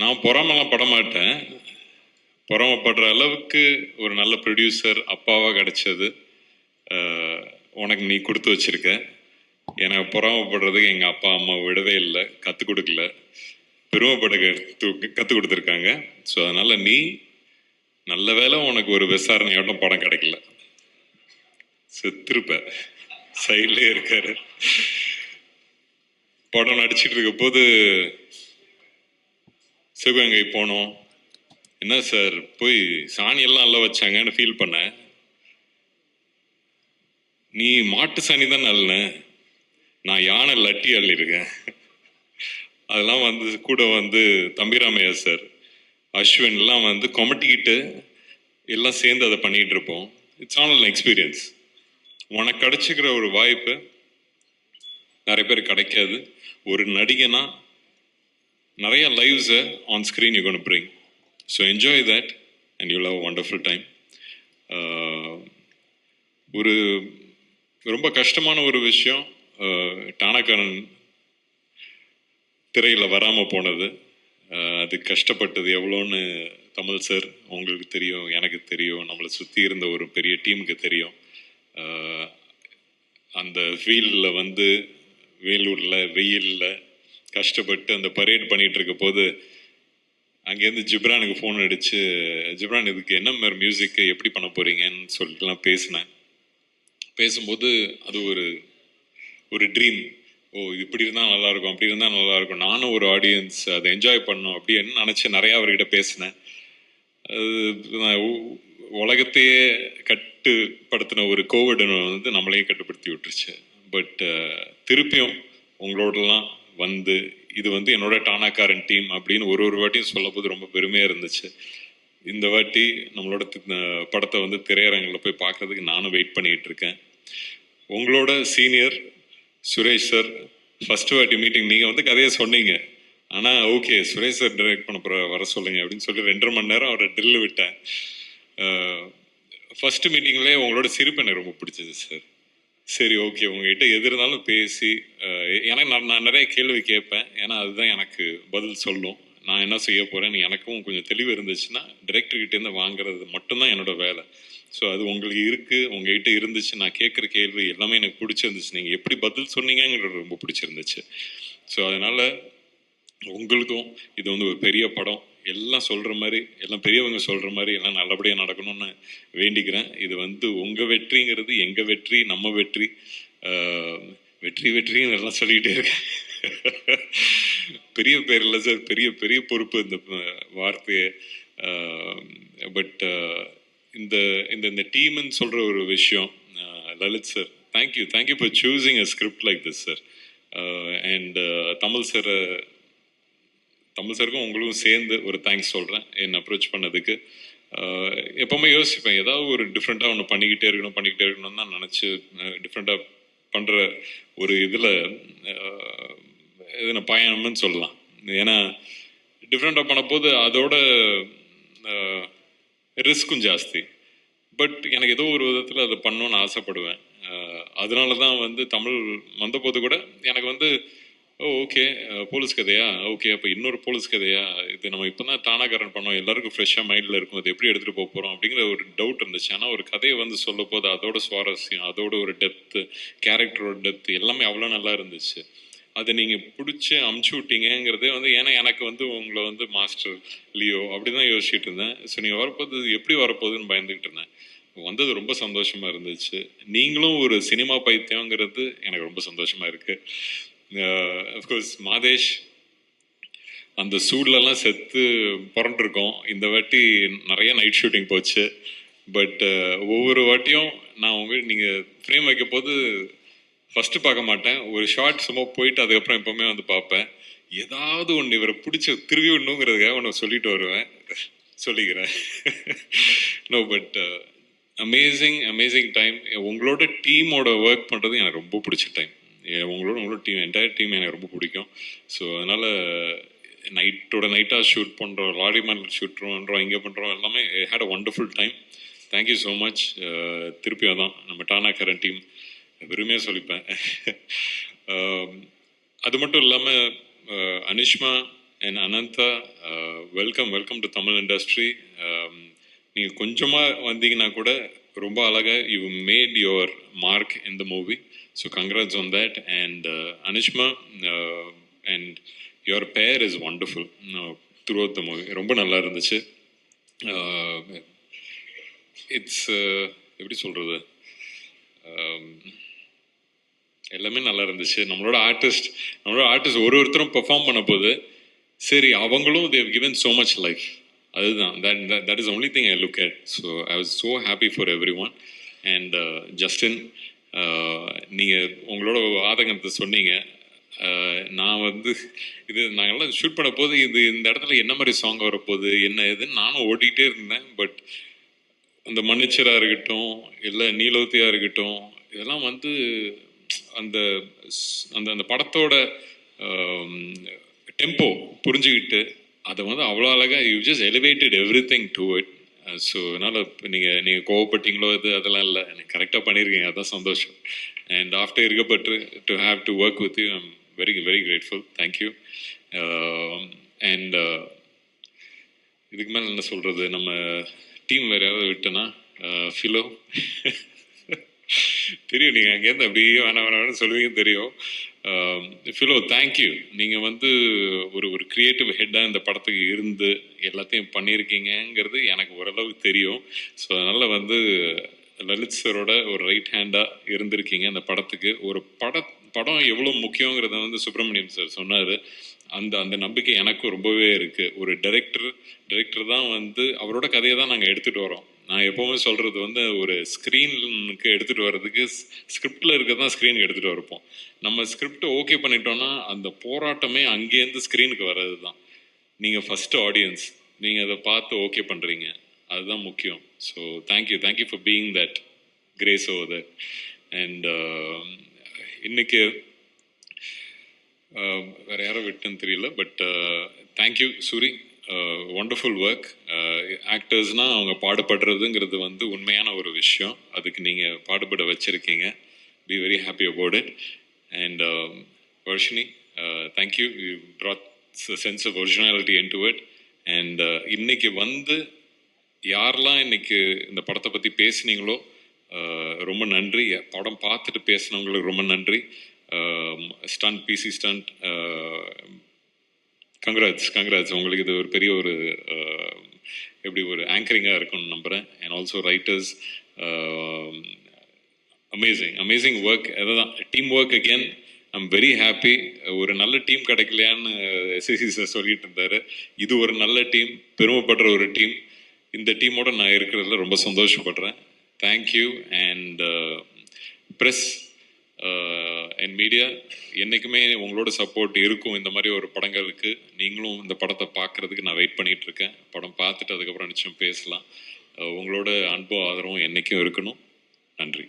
நான் பொறாமலாம் பட மாட்டேன். பொறாமப்படுற அளவுக்கு ஒரு நல்ல ப்ரொடியூசர் அப்பாவாக கிடைச்சது. உனக்கு நீ கொடுத்து வச்சிருக்க. எனக்கு பொறாமப்படுறதுக்கு எங்கள் அப்பா அம்மா விடவே இல்லை. கற்றுக் கொடுக்கல. பெருமைப்பட கற்றுக் கொடுத்துருக்காங்க. ஸோ அதனால் நீ நல்ல வேலை உனக்கு ஒரு விசாரணையோட்டம் படம் கிடைக்கல. செத்துருப்ப. சைட்லேயே இருக்காரு. படம் நடிச்சிட்டு இருக்க போது சிவகங்கை போனோம். என்ன சார் போய் சாணி எல்லாம் வச்சாங்கன்னு ஃபீல் பண்ணேன் நீ மாட்டு சாணி தான் நல்ல நான் யானை லட்டி அள்ளிருக்கேன் அதெல்லாம் வந்து கூட வந்து தம்பிராமையா சார் அஸ்வின் எல்லாம் வந்து கொமட்டிக்கிட்டு எல்லாம் சேர்ந்து அதை பண்ணிகிட்டு இருப்போம். இட்ஸ் ஆல் அன் எக்ஸ்பீரியன்ஸ் உனக்கு கிடைச்சிக்கிற ஒரு வாய்ப்பு நிறைய பேர் கிடைக்காது. ஒரு நடிகனா நிறைய லைவ்ஸை on screen you gonna bring so enjoy that and you love wonderful time ஒரு ரொம்ப கஷ்டமான ஒரு விஷயம் uh, டானக்கரன் திரையில் வராமல் போனது. Uh, அது கஷ்டப்பட்டது எவ்வளோன்னு தமிழ் சார் உங்களுக்கு தெரியும் எனக்கு தெரியும் நம்மளை சுற்றி இருந்த ஒரு பெரிய டீமுக்கு தெரியும். Uh, அந்த ஃபீல்டில் வந்து வேலூரில் வெயிலில் கஷ்டப்பட்டு அந்த பரேட் பண்ணிகிட்டு இருக்க போது அங்கேருந்து ஜிப்ரானுக்கு ஃபோன் அடித்து ஜிப்ரான் இதுக்கு என்ன மாதிரி மியூசிக்கு எப்படி பண்ண போகிறீங்கன்னு சொல்லிட்டுலாம் பேசினேன். பேசும்போது அது ஒரு ஒரு ட்ரீம் ஓ இப்படி இருந்தால் நல்லாயிருக்கும் அப்படி இருந்தால் நல்லாயிருக்கும் நானும் ஒரு ஆடியன்ஸ் அதை என்ஜாய் பண்ணும் அப்படின்னு நினச்சி நிறையா அவர்கிட்ட பேசினேன். அது நான் உலகத்தையே கட்டுப்படுத்தின ஒரு கோவிட் வந்து நம்மளையும் கட்டுப்படுத்தி விட்டுருச்சு. பட் திருப்பியும் உங்களோடலாம் வந்து இது வந்து என்னோட டானாக்காரன் டீம் அப்படின்னு ஒரு ஒரு வாட்டியும் சொல்லும்போது ரொம்ப பெருமையாக இருந்துச்சு. இந்த வாட்டி நம்மளோட படத்தை வந்து திரையரங்கில் போய் பார்க்கறதுக்கு நானும் வெயிட் பண்ணிகிட்டு இருக்கேன். உங்களோட சீனியர் சுரேஷ் சார் ஃபர்ஸ்ட் வாட்டி மீட்டிங் நீங்கள் வந்து கதையை சொன்னீங்க. ஆனால் ஓகே சுரேஷ் சார் டைரக்ட் பண்ண போகிற வர சொல்லுங்க அப்படின்னு சொல்லி ரெண்டரை மணி நேரம் அவரை ட்ரில் விட்டேன். ஃபஸ்ட்டு மீட்டிங்லேயே உங்களோட சிரிப்பு எனக்கு ரொம்ப பிடிச்சது சார். சரி ஓகே உங்ககிட்ட எது இருந்தாலும் பேசி அஹ், எனக்கு நான் நான் நிறைய கேள்வி கேட்பேன். ஏன்னா அதுதான் எனக்கு பதில் சொல்லும். நான் என்ன செய்ய போகிறேன்னு எனக்கும் கொஞ்சம் தெளிவு இருந்துச்சுன்னா டிரெக்டர்கிட்டேருந்து வாங்குறது மட்டும்தான் என்னோட வேலை. ஸோ அது உங்களுக்கு இருக்குது உங்ககிட்ட இருந்துச்சு. நான் கேட்குற கேள்வி எல்லாமே எனக்கு பிடிச்சிருந்துச்சு. நீங்கள் எப்படி பதில் சொன்னீங்கங்கிறது ரொம்ப பிடிச்சிருந்துச்சு. ஸோ அதனால் உங்களுக்கும் இது வந்து ஒரு பெரிய படம். எல்லாம் சொல்கிற மாதிரி எல்லாம் பெரியவங்க சொல்கிற மாதிரி எல்லாம் நல்லபடியாக நடக்கணும்னு வேண்டிக்கிறேன். இது வந்து உங்கள் வெற்றிங்கிறது எங்கள் வெற்றி நம்ம வெற்றி. வெற்றி வெற்றின்னு எல்லாம் சொல்லிக்கிட்டே இருக்கேன். பெரிய பேர் இல்லை சார் பெரிய பெரிய பொறுப்பு இந்த வார்த்தையை. பட் இந்த இந்த இந்த டீம்னு சொல்கிற ஒரு விஷயம் Lalit sir thank you thank you for choosing a script like this sir and Tamil sir Tamil சருக்கும் உங்களுக்கும் சேர்ந்து ஒரு தேங்க்ஸ் சொல்கிறேன் என்னை அப்ரோச் பண்ணதுக்கு. எப்போவுமே யோசிப்பேன் ஏதாவது ஒரு டிஃப்ரெண்ட்டாக ஒன்று பண்ணிக்கிட்டே இருக்கணும் பண்ணிக்கிட்டே இருக்கணும்னு தான் நினச்சி டிஃப்ரெண்ட்டாக பண்ணுற ஒரு இதில் இதில் பயணம்னு சொல்லலாம். ஏன்னா டிஃப்ரெண்ட்டாக பண்ணும்போது அதோட ரிஸ்க்கும் ஜாஸ்தி. பட் எனக்கு ஏதோ ஒரு விதத்தில் அதை பண்ணணும்னு ஆசைப்படுவேன். அதனால தான் வந்து தமிழ் வந்தபோது கூட எனக்கு வந்து ஓ ஓகே. போலீஸ் கதையா? ஓகே அப்போ இன்னொரு போலீஸ் கதையா? இது நம்ம இப்போ தான் தானாகரன் பண்ணோம். எல்லாருக்கும் ஃப்ரெஷ்ஷாக மைண்டில் இருக்கும். அது எப்படி எடுத்துகிட்டு போக போகிறோம் அப்படிங்கிற ஒரு டவுட் இருந்துச்சு. ஆனால் ஒரு கதையை வந்து சொல்ல போது அதோட சுவாரஸ்யம் அதோட ஒரு டெப்த்து கேரக்டரோட டெப்த் எல்லாமே அவ்வளோ நல்லா இருந்துச்சு. அதை நீங்கள் பிடிச்சி அமுச்சு விட்டீங்கிறதே வந்து ஏன்னா எனக்கு வந்து உங்களை வந்து மாஸ்டர் லியோ அப்படி தான் யோசிச்சுட்டு இருந்தேன். ஸோ நீங்கள் வரப்போது எப்படி வரப்போகுதுன்னு பயந்துக்கிட்டு இருந்தேன். வந்தது ரொம்ப சந்தோஷமாக இருந்துச்சு. நீங்களும் ஒரு சினிமா பைத்தியங்கிறது எனக்கு ரொம்ப சந்தோஷமாக இருக்குது அஃப்கோர்ஸ் மாதேஷ் அந்த சூட்லலாம் செத்து புரண்டிருக்கோம். இந்த வாட்டி நிறைய நைட் ஷூட்டிங் போச்சு. பட் ஒவ்வொரு வாட்டியும் நான் உங்க நீங்கள் ஃப்ரேம் வைக்க போது ஃபஸ்ட்டு பார்க்க மாட்டேன். ஒரு ஷார்ட் சும்மா போயிட்டு அதுக்கப்புறம் எப்போவுமே வந்து பார்ப்பேன். ஏதாவது ஒன்று இவரை பிடிச்ச திருவி விடணுங்கிறதுக்காக ஒன்று சொல்லிட்டு வருவேன். சொல்லிக்கிறேன். No but amazing amazing time உங்களோட டீமோட ஒர்க் பண்ணுறது எனக்கு ரொம்ப பிடிச்ச டைம் உங்களோட உங்களோட டீம் என்டையர் டீம் எனக்கு ரொம்ப பிடிக்கும். ஸோ அதனால் நைட்டோட நைட்டாக ஷூட் பண்ணுறோம் லாரி மேன் ஷூட் பண்ணுறோம் இங்கே பண்ணுறோம் எல்லாமே had a wonderful time thank you so much திருப்பி அதான் நம்ம டானா கரன் டீம் பெருமையாக சொல்லிப்பேன் அது மட்டும் இல்லாமல் Anishma and Ananta welcome welcome to Tamil industry நீங்கள் கொஞ்சமாக வந்தீங்கன்னா கூட ரொம்ப அழகாக you made your mark in So congrats so that. And uh, and Anushma and your pair is wonderful. Uh, throughout the movie. ரொம்ப நல்லா இருந்துச்சு. Uh, இட்ஸ் uh, எப்படி சொல்கிறது um, எல்லாமே நல்லா இருந்துச்சு. நம்மளோட ஆர்டிஸ்ட் நம்மளோட ஆர்டிஸ்ட் ஒரு ஒருத்தரும் பெர்ஃபார்ம் பண்ண போது சரி அவங்களும் they've given so much life அதுதான். That that is only thing I look at so I was so happy for every one and Justin நீங்கள் உங்களோட ஆதங்கத்தை சொன்னீங்க. நான் வந்து இது நாங்கள்லாம் ஷூட் பண்ண போது இது இந்த இடத்துல என்ன மாதிரி சாங் வரப்போகுது என்ன இதுன்னு நானும் ஓடிக்கிட்டே இருந்தேன். பட் அந்த மன்னிச்சராக இருக்கட்டும் இல்லை நீலோத்தியாக இருக்கட்டும் இதெல்லாம் வந்து அந்த ஸ்- அந்த அந்த படத்தோட டெம்போ புரிஞ்சுக்கிட்டு அதை வந்து அவ்வளோ அழகாக you just elevated every thing to it so அதனால் நீங்கள் நீங்கள் கோவப்பட்டீங்களோ இது அதெல்லாம் இல்லை. எனக்கு கரெக்டாக பண்ணியிருக்கீங்க அதுதான் சந்தோஷம். And after இருக்கப்பட்டு to have to work with you I'm very very grateful thank you and இதுக்கு மேலே என்ன சொல்கிறது நம்ம டீம் வேறு யாராவது விட்டோன்னா ஃபிலோ uh, தெரியும். நீங்கள் அங்கேருந்து அப்படியே வேணாம் வேணா வேணாம் சொல்லுவீங்க தெரியும். ஃபிலோ தேங்க்யூ நீங்கள் வந்து ஒரு ஒரு க்ரியேட்டிவ் ஹெட்டாக இந்த படத்துக்கு இருந்து எல்லாத்தையும் பண்ணியிருக்கீங்கங்கிறது எனக்கு ஓரளவுக்கு தெரியும். ஸோ அதனால் வந்து லலித் சரோட ஒரு ரைட் ஹேண்டாக இருந்திருக்கீங்க அந்த படத்துக்கு. ஒரு பட படம் எவ்வளோ முக்கியங்கிறத வந்து சுப்பிரமணியம் சார் சொன்னார். அந்த அந்த நம்பிக்கை எனக்கும் ரொம்பவே இருக்குது ஒரு டைரக்டர் டைரக்டர் தான் வந்து அவரோட கதையை தான் நாங்கள் எடுத்துகிட்டு வரோம். நான் எப்போவுமே சொல்கிறது வந்து ஒரு ஸ்க்ரீனுக்கு எடுத்துகிட்டு வர்றதுக்கு ஸ்கிரிப்டில் இருக்கிறது தான் ஸ்க்ரீனுக்கு எடுத்துகிட்டு வரப்போம். நம்ம ஸ்கிரிப்ட் ஓகே பண்ணிட்டோன்னா அந்த போராட்டமே அங்கேருந்து ஸ்க்ரீனுக்கு வர்றது தான். நீங்கள் ஃபஸ்ட்டு ஆடியன்ஸ் நீங்கள் அதை பார்த்து ஓகே பண்ணுறீங்க அதுதான் முக்கியம். So thank you thank you for being that grace over that and இன்னைக்கு வேறு வேற யாரோ விட்டுன்னு தெரியல but thank you Soori wonderful work ஆக்டர்ஸ்னால் அவங்க பாடுபடுறதுங்கிறது வந்து உண்மையான ஒரு விஷயம். அதுக்கு நீங்கள் பாடுபட வச்சுருக்கீங்க. Be very happy about it and Varshini thank you you broad sense of originality in to it and இன்னைக்கு வந்து யாரெல்லாம் இன்னைக்கு இந்த படத்தை பற்றி பேசுனீங்களோ uh, ரொம்ப நன்றி. படம் பார்த்துட்டு பேசுனவங்களுக்கு ரொம்ப நன்றி. Stunt PC stunt congrats congrats உங்களுக்கு இது ஒரு பெரிய ஒரு எப்படி ஒரு ஆங்கரிங்காக இருக்கும்னு நம்புகிறேன் and also writers amazing amazing work அதுதான் team work again I'm very happy ஒரு நல்ல டீம் கிடைக்கலையான்னு எஸ்எஸ்சி சார் சொல்லிட்டு இருந்தாரு. இது ஒரு நல்ல டீம் பெருமைப்படுற ஒரு டீம் இந்த டீமோட நான் இருக்கிறதுல ரொம்ப சந்தோஷப்படுறேன். தேங்க்யூ அண்ட் ப்ரெஸ் Uh, என் மீடியா என்றைக்குமே உங்களோட சப்போர்ட் இருக்கும். இந்த மாதிரி ஒரு படங்களுக்கு நீங்களும் இந்த படத்தை பார்க்கறதுக்கு நான் வெயிட் பண்ணிகிட்டு இருக்கேன். படம் பார்த்துட்டு அதுக்கப்புறம் நிச்சயம் பேசலாம். Uh, உங்களோட அன்பும் ஆதரவும் என்றைக்கும் இருக்கணும். நன்றி.